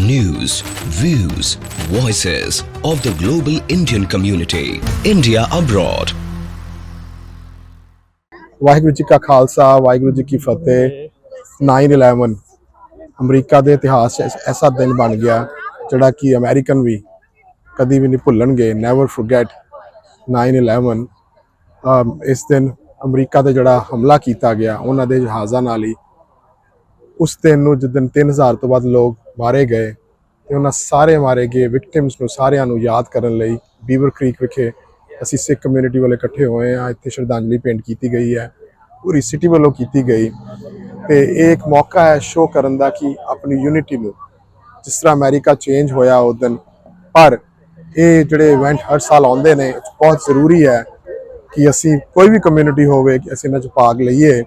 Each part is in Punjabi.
news, views, voices of the global Indian community. India abroad. Waheguru ji ਕਾ ਖਾਲਸਾ ਵਾਹਿਗੁਰੂ ਜੀ ਕੀ ਫਤਿਹ 9/11 ਅਮਰੀਕਾ ਦੇ ਇਤਿਹਾਸ 'ਚ ਐਸ- ਐਸਾ ਦਿਨ ਬਣ ਗਿਆ ਜਿਹੜਾ ਕਿ ਅਮਰੀਕਨ ਵੀ ਕਦੀ ਵੀ ਨਹੀਂ ਭੁੱਲਣਗੇ ਨੈਵਰ ਫੋਰਗੇਟ 9/11 ਅਮ, ਇਸ ਦਿਨ ਅਮਰੀਕਾ ਤੇ ਜਿਹੜਾ ਹਮਲਾ ਕੀਤਾ ਗਿਆ ਉਹਨਾਂ ਦੇ ਜਹਾਜ਼ਾਂ ਨਾਲ ਹੀ ਉਸ ਦਿਨ ਨੂੰ ਜਿਸ ਜਿੱਦਨ 3000 ਤੋਂ ਵੱਧ ਲੋਕ ਮਾਰੇ ਗਏ ਤੇ ਉਹਨਾਂ ਸਾਰੇ ਮਾਰੇ ਗਏ ਵਿਕਟਿਮਸ ਨੂੰ ਸਾਰਿਆਂ ਨੂੰ ਯਾਦ ਕਰਨ ਲਈ ਬੀਵਰ ਕ੍ਰੀਕ ਵਿਖੇ ਅਸੀਂ ਸਿੱਖ ਕਮਿਊਨਿਟੀ ਵਾਲੇ ਇਕੱਠੇ ਹੋਏ ਆ ਇੱਥੇ ਸ਼ਰਧਾਂਜਲੀ ਭੇਂਟ ਕੀਤੀ ਗਈ ਹੈ, ਪੂਰੀ ਸਿਟੀ ਵੱਲੋਂ ਕੀਤੀ ਗਈ ਤੇ ਇਹ ਇੱਕ ਮੌਕਾ ਹੈ ਸ਼ੋਅ ਕਰਨ ਦਾ ਕਿ ਆਪਣੀ ਯੂਨਿਟੀ ਨੂੰ ਜਿਸ ਤਰ੍ਹਾਂ ਅਮਰੀਕਾ ਚੇਂਜ ਹੋਇਆ ਉਸ ਦਿਨ, ਪਰ ਇਹ ਜਿਹੜੇ ਇਵੈਂਟ ਹਰ ਸਾਲ ਆਉਂਦੇ ਨੇ ਬਹੁਤ ਜ਼ਰੂਰੀ ਹੈ ਕਿ ਅਸੀਂ ਕੋਈ ਵੀ ਕਮਿਊਨਿਟੀ ਹੋਵੇ, ਕਿ ਅਸੀਂ ਇਹਨਾਂ 'ਚ ਭਾਗ ਲਈਏ,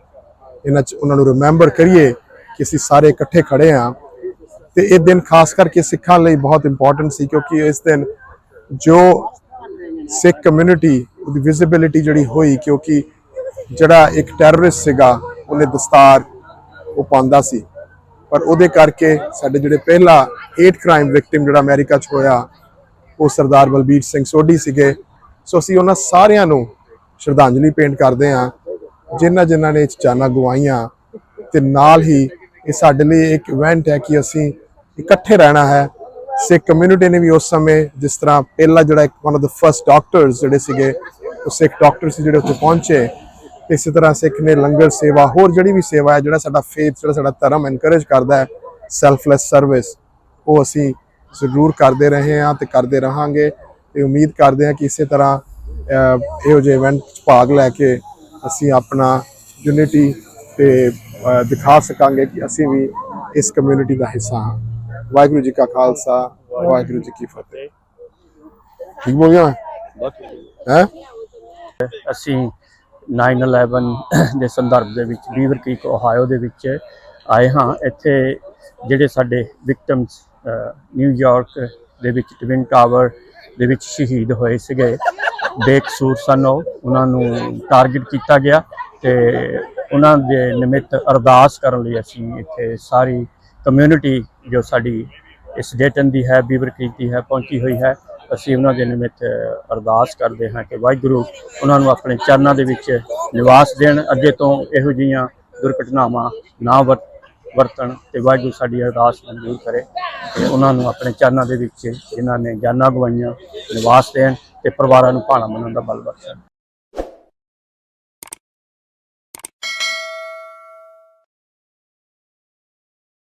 ਇਹਨਾਂ 'ਚ ਉਹਨਾਂ ਨੂੰ ਰਿਮੈਂਬਰ ਕਰੀਏ ਕਿ ਅਸੀਂ ਸਾਰੇ ਇਕੱਠੇ ਖੜੇ ਆ ਤੇ ਇਹ ਦਿਨ ਖਾਸ ਕਰਕੇ ਸਿੱਖਾਂ ਲਈ ਬਹੁਤ ਇੰਪੋਰਟੈਂਟ ਸੀ ਕਿਉਂਕਿ ਇਸ ਦਿਨ ਜੋ ਸਿੱਖ ਕਮਿਊਨਿਟੀ ਉਹਦੀ ਵਿਜ਼ਿਬਿਲਿਟੀ ਜਿਹੜੀ ਹੋਈ ਕਿਉਂਕਿ ਜਿਹੜਾ ਇੱਕ ਟੈਰਰਿਸਟ ਸੀਗਾ, ਉਹਨੇ ਦਸਤਾਰ ਉਹ ਪਾਉਂਦਾ ਸੀ। ਪਰ ਉਹਦੇ ਕਰਕੇ ਸਾਡੇ ਜਿਹੜੇ ਪਹਿਲਾ 8 ਕ੍ਰਾਈਮ ਵਿਕਟਿਮ ਜਿਹੜਾ ਅਮਰੀਕਾ 'ਚ ਹੋਇਆ, ਉਹ ਸਰਦਾਰ ਬਲਬੀਰ ਸਿੰਘ ਸੋਢੀ ਸੀਗੇ। ਸੋ ਅਸੀਂ ਉਹਨਾਂ ਸਾਰਿਆਂ ਨੂੰ ਸ਼ਰਧਾਂਜਲੀ ਪੇਂਟ ਕਰਦੇ ਹਾਂ। ਜਿਨ੍ਹਾਂ ਜਿਨ੍ਹਾਂ ਨੇ ਜਾਨਾਂ ਗਵਾਈਆਂ ਤੇ ਨਾਲ ਹੀ ਇਹ ਸਾਡੇ ਲਈ ਇੱਕ ਇਵੈਂਟ ਹੈ ਕਿ ਅਸੀਂ ਇਕੱਠੇ ਰਹਿਣਾ ਹੈ। ਸਿੱਖ ਕਮਿਊਨਿਟੀ ਨੇ ਵੀ ਉਸ ਸਮੇਂ ਜਿਸ ਤਰ੍ਹਾਂ ਪਹਿਲਾ ਜਿਹੜਾ ਇੱਕ ਵਨ ਆਫ ਦਾ ਫਰਸਟ ਡਾਕਟਰਸ ਜਿਹੜੇ ਸੀਗੇ, ਉਹ ਸਿੱਖ ਡਾਕਟਰ ਸੀ ਜਿਹੜੇ ਉੱਥੇ ਪਹੁੰਚੇ। ਇਸੇ ਤਰ੍ਹਾਂ ਸਿੱਖ ਨੇ ਲੰਗਰ ਸੇਵਾ, ਹੋਰ ਜਿਹੜੀ ਵੀ ਸੇਵਾ ਹੈ, ਜਿਹੜਾ ਸਾਡਾ ਫੇਥ ਜਿਹੜਾ ਸਾਡਾ ਧਰਮ ਐਨਕਰੇਜ ਕਰਦਾ ਹੈ ਸੈਲਫਲੈਸ ਸਰਵਿਸ ਉਹ ਅਸੀਂ ਜ਼ਰੂਰ ਕਰਦੇ ਰਹੇ ਹਾਂ ਤੇ ਕਰਦੇ ਰਹਾਂਗੇ। ਤੇ ਉਮੀਦ ਕਰਦੇ ਹਾਂ ਕਿ ਇਸੇ ਤਰ੍ਹਾਂ ਇਹੋ ਜਿਹੇ ਇਵੈਂਟ 'ਚ ਭਾਗ ਲੈ ਕੇ ਅਸੀਂ ਆਪਣਾ ਯੂਨਿਟੀ ਤੇ ਦਿਖਾ ਸਕਾਂਗੇ ਕਿ ਅਸੀਂ ਵੀ ਇਸ ਕਮਿਊਨਿਟੀ ਦਾ ਹਿੱਸਾ ਹਾਂ। ਵਾਹਿਗੁਰੂ ਜੀ ਕਾ ਖਾਲਸਾ ਵਾਹਿਗੁਰੂ ਜੀ ਕੀ ਫਤਿਹ। ਠੀਕ ਬੋਲ ਗਿਆ? ਹੈ? ਅਸੀਂ 9/11 ਦੇ ਸੰਦਰਭ ਦੇ ਵਿੱਚ ਬੀਵਰ ਕ੍ਰੀਕ ਓਹਾਇਓ ਦੇ ਵਿੱਚ ਆਏ ਹਾਂ। ਇੱਥੇ ਜਿਹੜੇ ਸਾਡੇ ਵਿਕਟਮਸ ਨਿਊਯਾਰਕ ਦੇ ਵਿੱਚ ਟਵਿਨ ਟਾਵਰ ਦੇ ਵਿੱਚ ਸ਼ਹੀਦ ਹੋਏ ਸੀਗੇ ਬੇਕਸੂਰ ਸਨ ਉਹ। ਉਹਨਾਂ ਨੂੰ ਟਾਰਗੇਟ ਕੀਤਾ ਗਿਆ ਤੇ ਉਹਨਾਂ ਦੇ ਨਿਮਿਤ ਅਰਦਾਸ ਕਰਨ ਲਈ ਅਸੀਂ ਇੱਥੇ ਸਾਰੀ ਕਮਿਊਨਿਟੀ ਜੋ ਸਾਡੀ ਇਸ ਡੇਟਨ ਦੀ ਹੈ ਬੀਵਰ ਕ੍ਰੀਕ ਦੀ ਹੈ, ਪਹੁੰਚੀ ਹੋਈ ਹੈ, ਅਸੀਂ ਉਹਨਾਂ ਦੇ ਨਿਮਿਤ ਅਰਦਾਸ ਕਰਦੇ ਹਾਂ ਕਿ ਵਾਹਿਗੁਰੂ ਉਹਨਾਂ ਨੂੰ ਆਪਣੇ ਚਰਨਾਂ ਦੇ ਵਿੱਚ ਨਿਵਾਸ ਦੇਣ, ਅੱਗੇ ਤੋਂ ਇਹੋ ਜਿਹੀਆਂ ਦੁਰਘਟਨਾਵਾਂ ਨਾ ਵਰ- ਵਰਤਣ ਤੇ ਵਾਹਿਗੁਰੂ ਸਾਡੀ ਅਰਦਾਸ ਮਨਜ਼ੂਰ ਕਰੇ ਤੇ ਉਹਨਾਂ ਨੂੰ ਆਪਣੇ ਚਰਨਾਂ ਦੇ ਵਿੱਚ ਜਿਨ੍ਹਾਂ ਨੇ ਜਾਨਾਂ ਗਵਾਈਆਂ ਨਿਵਾਸ ਦੇਣ ਤੇ ਪਰਿਵਾਰਾਂ ਨੂੰ ਭਾਣਾ ਬਣਨ ਦਾ ਬਲ ਬਖਸ਼ਣ।